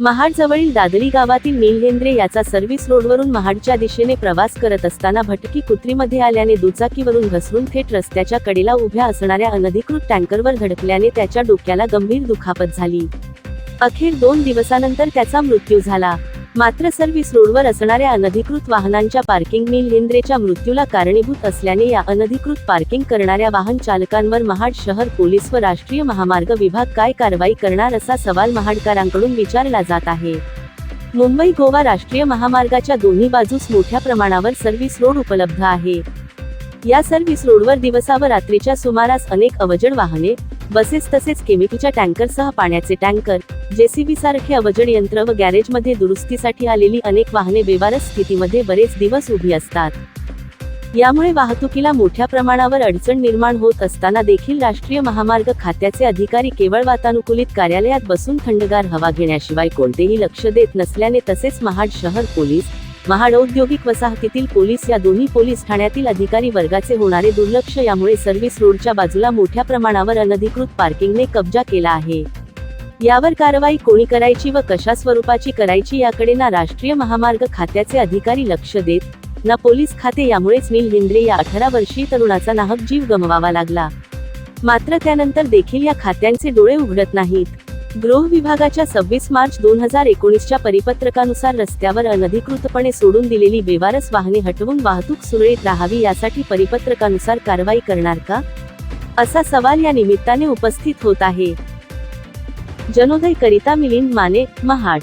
महाडजवळील दादरी गावातील नीलहेंद्रे याचा सर्व्हिस रोडवरून महाडच्या दिशेने प्रवास करत असताना भटकी कुत्रीमध्ये आल्याने दुचाकीवरून घसरून थेट रस्त्याच्या कडेला उभ्या असणाऱ्या अनधिकृत टँकरवर धडकल्याने त्याच्या डोक्याला गंभीर दुखापत झाली. अखेर दोन दिवसानंतर त्याचा मृत्यू झाला. मात्र सर्व्हिस रोडवर असणाऱ्या अनधिकृत वाहनांच्या पार्किंग नीलहेंद्रेच्या मृत्यूला कारणीभूत असल्याने या अनधिकृत पार्किंग करणाऱ्या वाहन चालकांवर महाड शहर पोलीस व राष्ट्रीय महामार्ग विभाग काय कारवाई करणार असा सवाल महाडकरांकडून विचारला जात आहे. मुंबई गोवा राष्ट्रीय महामार्गाच्या दोन्ही बाजूस मोठ्या प्रमाणावर सर्व्हिस रोड उपलब्ध आहे. या सर्व्हिस रोडवर दिवसा व रात्रीच्या सुमारास अनेक अवजड वाहने बसेस तसेच केमिकलच्या टँकरसह पाण्याचे टँकर जेसीबी सारखे अवजड यंत्र व गॅरेजमध्ये दुरुस्तीसाठी आलेली अनेक वाहने बेवारस स्थितीमध्ये बरेच दिवस उभी असतात. यामुळे वाहतुकीला मोठ्या प्रमाणावर अडचण निर्माण होत असताना देखील राष्ट्रीय महामार्ग खात्याचे अधिकारी केवळ वातानुकूलित कार्यालयात बसून थंडगार हवा घेण्याशिवाय कोणतेही लक्ष देत नसल्याने तसेच महाड शहर पोलीस महाड औद्योगिक वसाहतीतील पोलीस या दोन्ही पोलीस ठाण्यातील अधिकारी वर्गाचे होणारे दुर्लक्ष यामुळे सर्व्हिस रोडच्या बाजूला मोठ्या प्रमाणावर अनधिकृत पार्किंगने कब्जा केला आहे. यावर कारवाई कोणी करायची व कशा स्वरूपाची करायची याकडे ना राष्ट्रीय महामार्ग खात्याचे अधिकारी लक्ष देत ना पोलीस खाते यामुळेच नील हिंद्रे या अठरा वर्षीय तरुणाचा नाहक जीव गमवावा लागला. मात्र त्यानंतर देखील या खात्यांचे डोळे उघडत नाहीत. गृह विभागाच्या सव्वीस मार्च दोन हजार एकोणीसच्या परिपत्रकानुसार रस्त्यावर अनधिकृतपणे सोडून दिलेली बेवारस वाहने हटवून वाहतूक सुरळीत राहावी यासाठी परिपत्रकानुसार कारवाई करणार का? असा सवाल या निमित्ताने उपस्थित होत आहे. जनोदय करिता मिलिंद माने महाड.